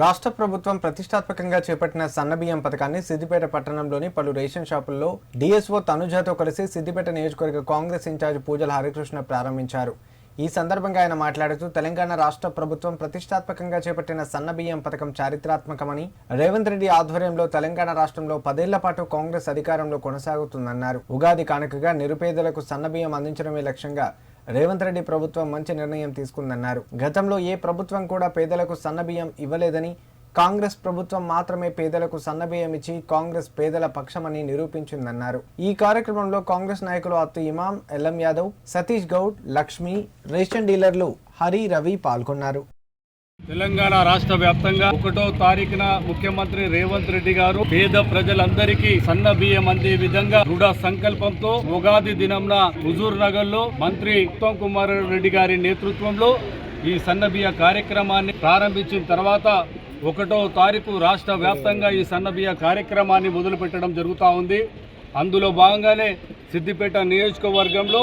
రాష్ట్ర ప్రభుత్వం ప్రతిష్టాత్మకంగా చేపట్టిన సన్నబియ్యం పథకాన్ని సిద్దిపేట పట్టణంలోని పలు రేషన్ షాపుల్లో డీఎస్ఓ తనుజాతో కలిసి సిద్దిపేట నియోజకవర్గ కాంగ్రెస్ ఇన్ఛార్జ్ పూజల హరికృష్ణ ప్రారంభించారు. ఈ సందర్భంగా ఆయన మాట్లాడుతూ తెలంగాణ రాష్ట్ర ప్రభుత్వం ప్రతిష్టాత్మకంగా చేపట్టిన సన్నబియ్యం పథకం చారిత్రాత్మకమని రేవంత్ రెడ్డి ఆధ్వర్యంలో తెలంగాణ రాష్ట్రంలో పదేళ్ళ పాటు కాంగ్రెస్ అధికారంలో కొనసాగుతుందన్నారు. ఉగాది కానుకగా నిరుపేదలకు సన్నబియ్యం అందించడమే లక్ష్యంగా రేవంత్ రెడ్డి ప్రభుత్వం మంచి నిర్ణయం తీసుకుందన్నారు. గతంలో ఏ ప్రభుత్వం కూడా పేదలకు సన్నబియ్యం ఇవ్వలేదని కాంగ్రెస్ ప్రభుత్వం మాత్రమే పేదలకు సన్నబియ్యం ఇచ్చి కాంగ్రెస్ పేదల పక్షమని నిరూపించిందన్నారు. ఈ కార్యక్రమంలో కాంగ్రెస్ నాయకులు అత్తు ఇమాం ఎల్ఎం యాదవ్ సతీష్ గౌడ్ లక్ష్మి రేషన్ డీలర్లు హరి రవి పాల్గొన్నారు. తెలంగాణ రాష్ట్ర వ్యాప్తంగా ఒకటో తారీఖున ముఖ్యమంత్రి రేవంత్ రెడ్డి గారు పేద ప్రజలందరికీ సన్న బియ్యం అందే విధంగా దృఢ సంకల్పంతో ఉగాది దినంన హుజూర్ నగర్లో మంత్రి ఉత్తమ్ కుమార్ రెడ్డి గారి నేతృత్వంలో ఈ సన్న బియ్య కార్యక్రమాన్ని ప్రారంభించిన తర్వాత ఒకటో తారీఖు రాష్ట్ర వ్యాప్తంగా ఈ సన్నబియ్య కార్యక్రమాన్ని మొదలుపెట్టడం జరుగుతూ ఉంది. అందులో భాగంగానే సిద్దిపేట నియోజకవర్గంలో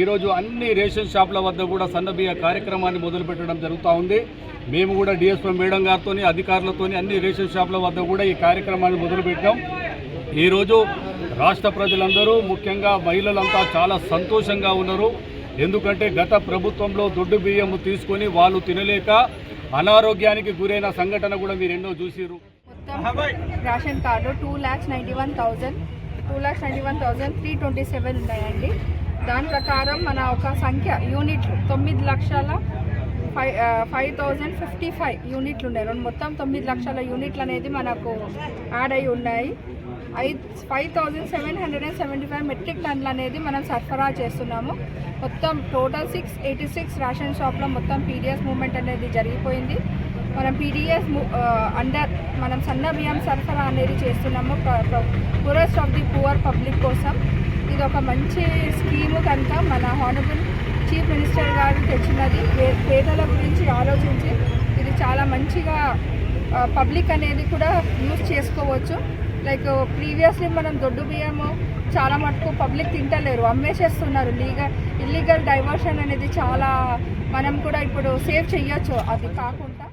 ఈరోజు అన్ని రేషన్ షాపుల వద్ద కూడా సన్నబియ్య కార్యక్రమాన్ని మొదలుపెట్టడం జరుగుతూ ఉంది. మేము కూడా డిఎస్పీ మేడం గారితో అధికారులతో అన్ని రేషన్ షాపుల వద్ద కూడా ఈ కార్యక్రమాన్ని మొదలుపెట్టాం ఈరోజు రాష్ట్ర ప్రజలందరూ ముఖ్యంగా మహిళలంతా చాలా సంతోషంగా ఉన్నారు. ఎందుకంటే గత ప్రభుత్వంలో దొడ్డు బియ్యం తీసుకొని వాళ్ళు తినలేక అనారోగ్యానికి గురైన సంఘటన కూడా మీరు ఎన్నో చూసిరు మొత్తం ration card two lakhs ninety one thousand two lakhs ninety one thousand three twenty seven ఉన్నాయండి. దాని ప్రకారం మన ఒక సంఖ్య యూనిట్లు తొమ్మిది లక్షల five five thousand fifty five యూనిట్లు ఉన్నాయి. రెండు మొత్తం తొమ్మిది లక్షల యూనిట్లు అనేది మనకు యాడ్ అయి ఉన్నాయి. ఐదు five thousand seven hundred and seventy five metric టన్లు అనేది మనం సరఫరా చేస్తున్నాము. మొత్తం total six eighty six ration షాప్లో మొత్తం పీడిఎస్ మూవ్మెంట్ అనేది జరిగిపోయింది. మనం పీడిఎస్ అండర్ మనం సన్న బియ్యం సరఫరా అనేది చేస్తున్నాము. Poorest of the poor public కోసం. ఇది ఒక మంచి స్కీము కనుక మన హానబుల్ చీఫ్ మినిస్టర్ గారు తెచ్చినది. పే- పేదల గురించి ఆలోచించి ఇది చాలా మంచిగా పబ్లిక్ అనేది కూడా యూజ్ చేసుకోవచ్చు. లైక్ ప్రీవియస్లీ మనం దొడ్డు బియ్యము చాలా మటుకు పబ్లిక్ తింటలేరు అమ్మేసేస్తున్నారు. లీగల్ ఇల్లీగల్ డైవర్షన్ అనేది చాలా మనం కూడా ఇప్పుడు సేవ్ చేయొచ్చు అది కాకుండా